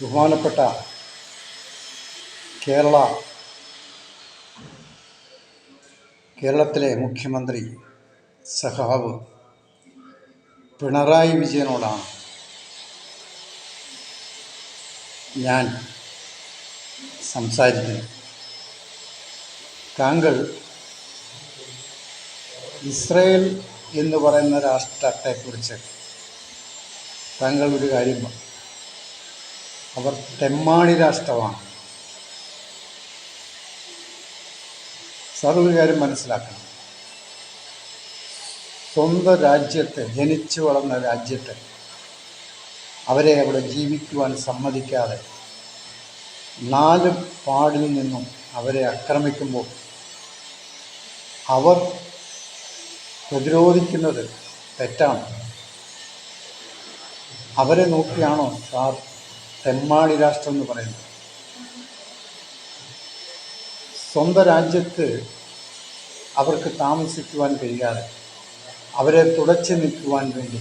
ബഹുമാനപ്പെട്ട കേരള കേരളത്തിലെ മുഖ്യമന്ത്രി സഖാവ് പിണറായി വിജയനോടാണ് ഞാൻ സംസാരിക്കുന്നത്. താങ്കൾ ഇസ്രയേൽ എന്ന് പറയുന്ന രാഷ്ട്രത്തെക്കുറിച്ച് താങ്കൾ ഒരു കാര്യം അവർ തെമ്മാടി രാഷ്ട്രമാണ്. സാർ കാര്യം മനസ്സിലാക്കണം. സ്വന്തം രാജ്യത്തെ ജനിച്ചു വളർന്ന രാജ്യത്തെ അവരെ അവിടെ ജീവിക്കുവാൻ സമ്മതിക്കാതെ നാല് പാടിൽ നിന്നും അവരെ ആക്രമിക്കുമ്പോൾ അവർ പ്രതിരോധിക്കുന്നത് തെറ്റാണ്. അവരെ നോക്കിയാണോ സാർ തെമ്മാടി രാഷ്ട്രം എന്ന് പറയുന്നത് സ്വന്തം രാജ്യത്ത് അവർക്ക് താമസിക്കുവാൻ കഴിയാതെ അവരെ തുടച്ചു നിൽക്കുവാൻ വേണ്ടി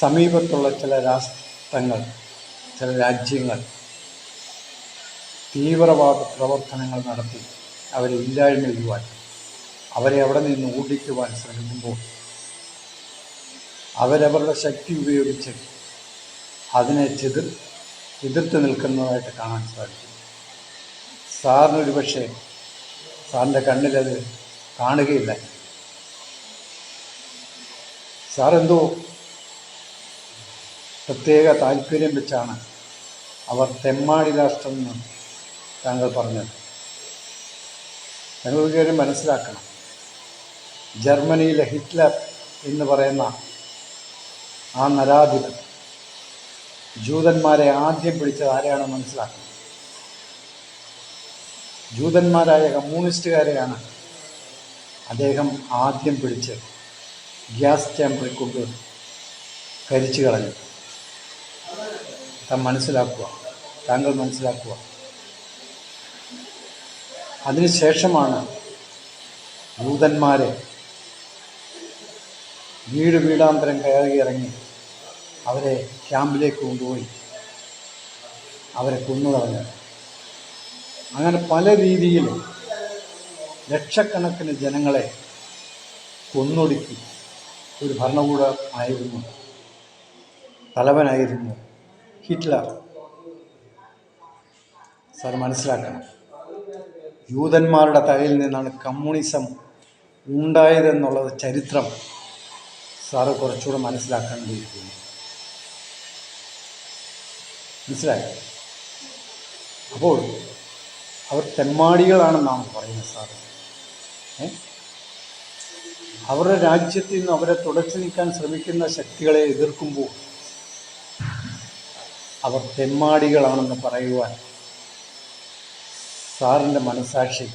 സമീപത്തുള്ള ചില രാഷ്ട്രങ്ങൾ ചില രാജ്യങ്ങൾ തീവ്രവാദ പ്രവർത്തനങ്ങൾ നടത്തി അവരെ ഇല്ലായ്മ ചെയ്യുവാൻ അവരെ അവിടെ നിന്ന് ഓടിക്കുവാൻ ശ്രമിക്കുമ്പോൾ അവരവരുടെ ശക്തി ഉപയോഗിച്ച് അതിനെ ചെതിർ എതിർത്ത് നിൽക്കുന്നതായിട്ട് കാണാൻ സാധിക്കും. സാറിനൊരു പക്ഷേ സാറിന്റെ കണ്ണിലത് കാണുകയില്ല. സാറെന്തോ പ്രത്യേക താല്പര്യം വെച്ചാണ് അവർ തെമ്മാടി രാഷ്ട്രം എന്ന് താങ്കൾ പറഞ്ഞത്. കാര്യം മനസ്സിലാക്കണം. ജർമ്മനിയിലെ ഹിറ്റ്ലർ എന്ന് പറയുന്ന ആ നരാധിപൻ ജൂതന്മാരെ ആദ്യം പിടിച്ചത് ആരെയാണെന്ന് മനസ്സിലാക്കുന്നത് ജൂതന്മാരായ കമ്മ്യൂണിസ്റ്റുകാരെയാണ് അദ്ദേഹം ആദ്യം പിടിച്ച് ഗ്യാസ് ചാമ്പറിൽ കൊണ്ട് കരിച്ചു കളഞ്ഞു. താൻ മനസ്സിലാക്കുക. താങ്കൾ മനസ്സിലാക്കുക. അതിനുശേഷമാണ് ജൂതന്മാരെ വീട് വീടാന്തരം കയറി ഇറങ്ങി അവരെ ക്യാമ്പിലേക്ക് കൊണ്ടുപോയി. അവരെ കൊന്നുകളഞ്ഞു അങ്ങനെ പല രീതിയിൽ ലക്ഷക്കണക്കിന് ജനങ്ങളെ കൊന്നൊടുക്കി ഒരു ഭരണകൂടം ആയിരുന്നു. തലവനായിരുന്നു ഹിറ്റ്ലർ. സാർ മനസ്സിലാക്കണം. യൂതന്മാരുടെ തലയിൽ നിന്നാണ് കമ്മ്യൂണിസം ഉണ്ടായതെന്നുള്ളത് ചരിത്രം സാറ് കുറച്ചുകൂടെ മനസ്സിലാക്കേണ്ടിയിരിക്കുന്നു. മനസ്സിലായോ? അപ്പോൾ അവർ തെമ്മാടികളാണെന്നാണ് പറയുന്നത് സാർ അവരുടെ രാജ്യത്തിൽ നിന്ന് അവരെ തുടച്ചു നീക്കാൻ ശ്രമിക്കുന്ന ശക്തികളെ എതിർക്കുമ്പോൾ അവർ തെമ്മാടികളാണെന്ന് പറയുവാൻ സാറിന്റെ മനസാക്ഷി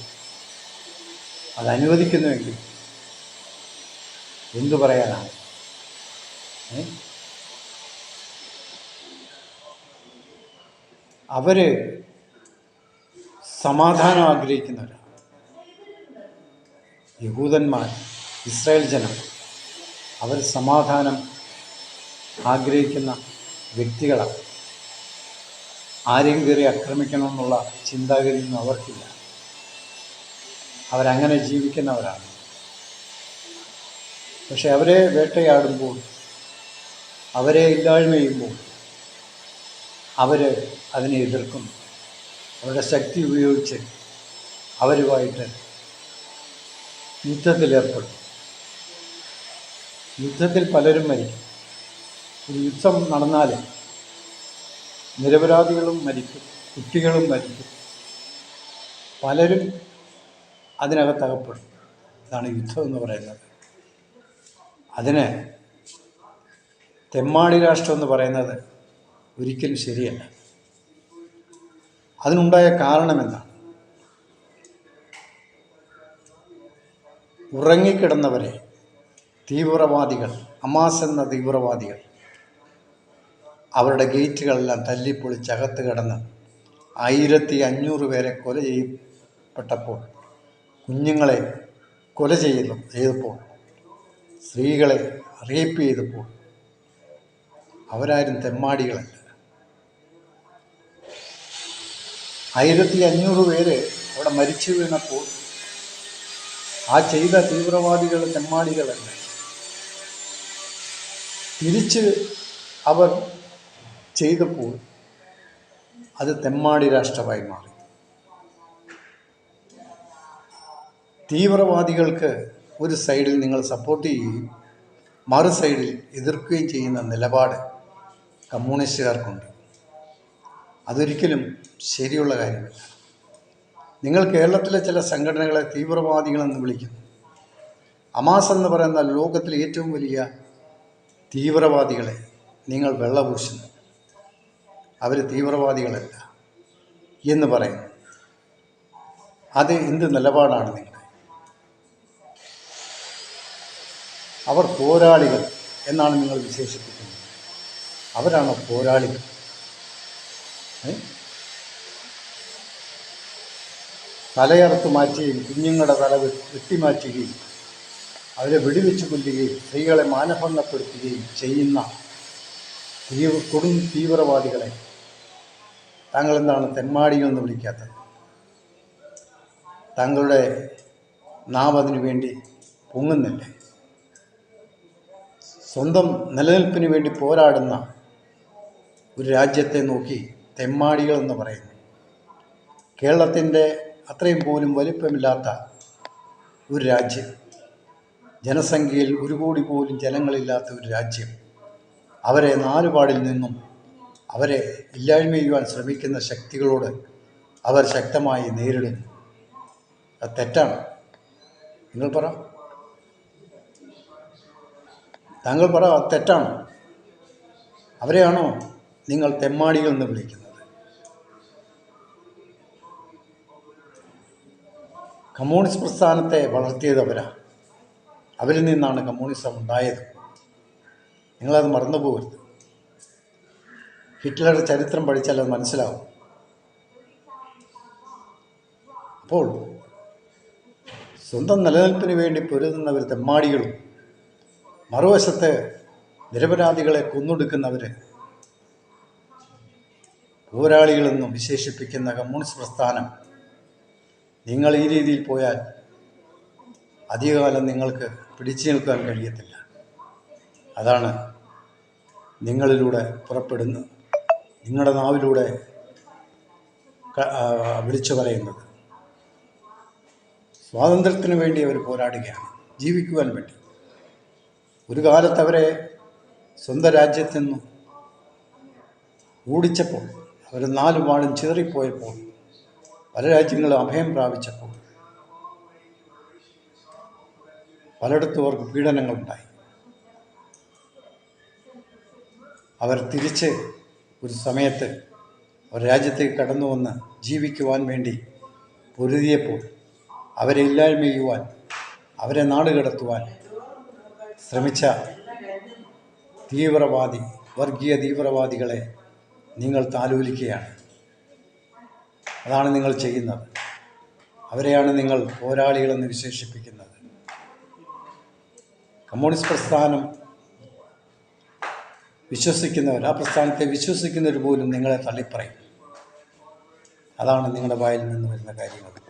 അത് അനുവദിക്കുന്നുവെങ്കിൽ എന്തു പറയാനാണ്? ഏ? അവർ സമാധാനം ആഗ്രഹിക്കുന്നവരാണ് യഹൂദന്മാർ ഇസ്രായേൽ ജനം അവർ സമാധാനം ആഗ്രഹിക്കുന്ന വ്യക്തികളാണ് ആരെയും കയറി ആക്രമിക്കണമെന്നുള്ള ചിന്താഗതിയൊന്നും അവർക്കില്ല. അവരങ്ങനെ ജീവിക്കുന്നവരാണ്. പക്ഷെ അവരെ വേട്ടയാടുമ്പോൾ അവരെ ഇല്ലായ്മ ചെയ്യുമ്പോൾ അവർ അതിനെ എതിർക്കും അവരുടെ ശക്തി ഉപയോഗിച്ച് അവരുമായിട്ട് യുദ്ധത്തിലേർപ്പെടും യുദ്ധത്തിൽ പലരും മരിക്കും. ഒരു യുദ്ധം നടന്നാൽ നിരപരാധികളും മരിക്കും കുട്ടികളും മരിക്കും. പലരും അതിനകത്തകപ്പെടും. ഇതാണ് യുദ്ധം എന്ന് പറയുന്നത്. അതിന് തെമ്മാടി രാഷ്ട്രം എന്ന് പറയുന്നത് ഒരിക്കലും ശരിയല്ല. അതിനുണ്ടായ കാരണം എന്താണ് ഉറങ്ങിക്കിടന്നവരെ തീവ്രവാദികൾ അമാസ് എന്ന തീവ്രവാദികൾ അവരുടെ ഗേറ്റുകളെല്ലാം തല്ലിപ്പൊളിച്ച് അകത്ത് കിടന്ന് ആയിരത്തി അഞ്ഞൂറ് പേരെ കൊല ചെയ്യപ്പെട്ടപ്പോൾ കുഞ്ഞുങ്ങളെ കൊല ചെയ്തു ചെയ്തപ്പോൾ സ്ത്രീകളെ റേപ്പ് ചെയ്തപ്പോൾ അവരാരും തെമ്മാടികളല്ല. ആയിരത്തി അഞ്ഞൂറ് പേര് അവിടെ മരിച്ചു വീണപ്പോൾ ആ ചെയ്ത തീവ്രവാദികൾ തെമ്മാടികളല്ല? തിരിച്ച് അവർ ചെയ്തപ്പോൾ അത് തെമ്മാടി രാഷ്ട്രമായി മാറി. തീവ്രവാദികൾക്ക് ഒരു സൈഡിൽ നിങ്ങൾ സപ്പോർട്ട് ചെയ്യുകയും മറു സൈഡിൽ എതിർക്കുകയും ചെയ്യുന്ന നിലപാട് കമ്മ്യൂണിസ്റ്റുകാർക്കുണ്ട്. അതൊരിക്കലും ശരിയുള്ള കാര്യമല്ല. നിങ്ങൾ കേരളത്തിലെ ചില സംഘടനകളെ തീവ്രവാദികളെന്ന് വിളിക്കുന്നു. അമാസ് എന്ന് പറയുന്ന ലോകത്തിലെ ഏറ്റവും വലിയ തീവ്രവാദികളെ നിങ്ങൾ വെള്ളപൂശുന്നു. അവർ തീവ്രവാദികളല്ല എന്ന് പറയുന്നു അത് എന്ത് നിലപാടാണ് നിങ്ങൾ അവർ പോരാളികൾ എന്നാണ് നിങ്ങൾ വിശേഷിപ്പിക്കുന്നത്. അവരാണ് പോരാളികൾ? തലയറുത്ത് മാറ്റുകയും കുഞ്ഞുങ്ങളുടെ തല വെട്ടിമാറ്റുകയും അവരെ വെടിവെച്ച് കൊല്ലുകയും സ്ത്രീകളെ മാനഭംഗപ്പെടുത്തുകയും ചെയ്യുന്ന തീവ്ര കൊടും തീവ്രവാദികളെ താങ്കൾ എന്താണ് തെമ്മാടികൾ എന്ന് വിളിക്കാത്തത്? താങ്കളുടെ നാം അതിനു വേണ്ടി പൊങ്ങുന്നില്ലേ? സ്വന്തം നിലനിൽപ്പിന് വേണ്ടി പോരാടുന്ന ഒരു രാജ്യത്തെ നോക്കി തെമ്മാടികൾ എന്ന് പറയുന്നു. കേരളത്തിന്റെ അത്രയും പോലും വലിപ്പമില്ലാത്ത ഒരു രാജ്യം ജനസംഖ്യയിൽ ഒരു കോടി പോലും ജനങ്ങളില്ലാത്ത ഒരു രാജ്യം അവരെ നാലുപാടിൽ നിന്നും അവരെ ഇല്ലായ്മ ചെയ്യുവാൻ ശ്രമിക്കുന്ന ശക്തികളോട് അവർ ശക്തമായി നേരിടുന്നു. അത് തെറ്റാണ്. നിങ്ങൾ പറ. താങ്കൾ പറ അത് തെറ്റാണ്? അവരെയാണോ നിങ്ങൾ തെമ്മാടികൾ എന്ന് വിളിക്കുന്നത്? കമ്മ്യൂണിസ്റ്റ് പ്രസ്ഥാനത്തെ വളർത്തിയത് അവരാണ് അവരിൽ നിന്നാണ് കമ്മ്യൂണിസം ഉണ്ടായത്. നിങ്ങളത് മറന്നു പോകരുത് ഹിറ്റ്ലറുടെ ചരിത്രം പഠിച്ചാൽ അത് മനസ്സിലാവും. അപ്പോൾ സ്വന്തം നിലനിൽപ്പിന് വേണ്ടി പൊരുതുന്നവർ തെമ്മാടികളും മറുവശത്ത് നിരപരാധികളെ കൊന്നൊടുക്കുന്നവർ പോരാളികളെന്നും വിശേഷിപ്പിക്കുന്ന കമ്മ്യൂണിസ്റ്റ് പ്രസ്ഥാനം നിങ്ങൾ ഈ രീതിയിൽ പോയാൽ അധികകാലം നിങ്ങൾക്ക് പിടിച്ചു നിൽക്കാൻ കഴിയത്തില്ല. അതാണ് നിങ്ങളിലൂടെ പുറപ്പെടുന്നു നിങ്ങളുടെ നാവിലൂടെ വിളിച്ചു പറയുന്നത്. സ്വാതന്ത്ര്യത്തിന് വേണ്ടി അവർ പോരാടുകയാണ്. ജീവിക്കുവാൻ വേണ്ടി. ഒരു കാലത്ത് അവരെ സ്വന്തം രാജ്യത്തു നിന്നും ഓടിച്ചപ്പോൾ അവർ നാലു പാടും ചിതറിപ്പോയപ്പോൾ പല രാജ്യങ്ങളും അഭയം പ്രാപിച്ചപ്പോൾ പലയിടത്തും അവർക്ക് പീഡനങ്ങളുണ്ടായി. അവർ തിരിച്ച് ഒരു സമയത്ത് ഒരു രാജ്യത്തേക്ക് കടന്നു വന്ന് ജീവിക്കുവാൻ വേണ്ടി പൊരുതിയപ്പോൾ അവരെ ഇല്ലായ്മ ചെയ്യുവാൻ അവരെ നാടുകടത്തുവാൻ ശ്രമിച്ച തീവ്രവാദി വർഗീയ തീവ്രവാദികളെ നിങ്ങൾ താലോലിക്കുകയാണ്. അതാണ് നിങ്ങൾ ചെയ്യുന്നത്. അവരെയാണ് നിങ്ങൾ പോരാളികളെന്ന് വിശേഷിപ്പിക്കുന്നത്. കമ്മ്യൂണിസ്റ്റ് പ്രസ്ഥാനം വിശ്വസിക്കുന്നവർ ആ പ്രസ്ഥാനത്തെ വിശ്വസിക്കുന്നവർ പോലും നിങ്ങളെ തള്ളിപ്പറയും. അതാണ് നിങ്ങളുടെ വായിൽ നിന്ന് വരുന്ന കാര്യങ്ങൾ.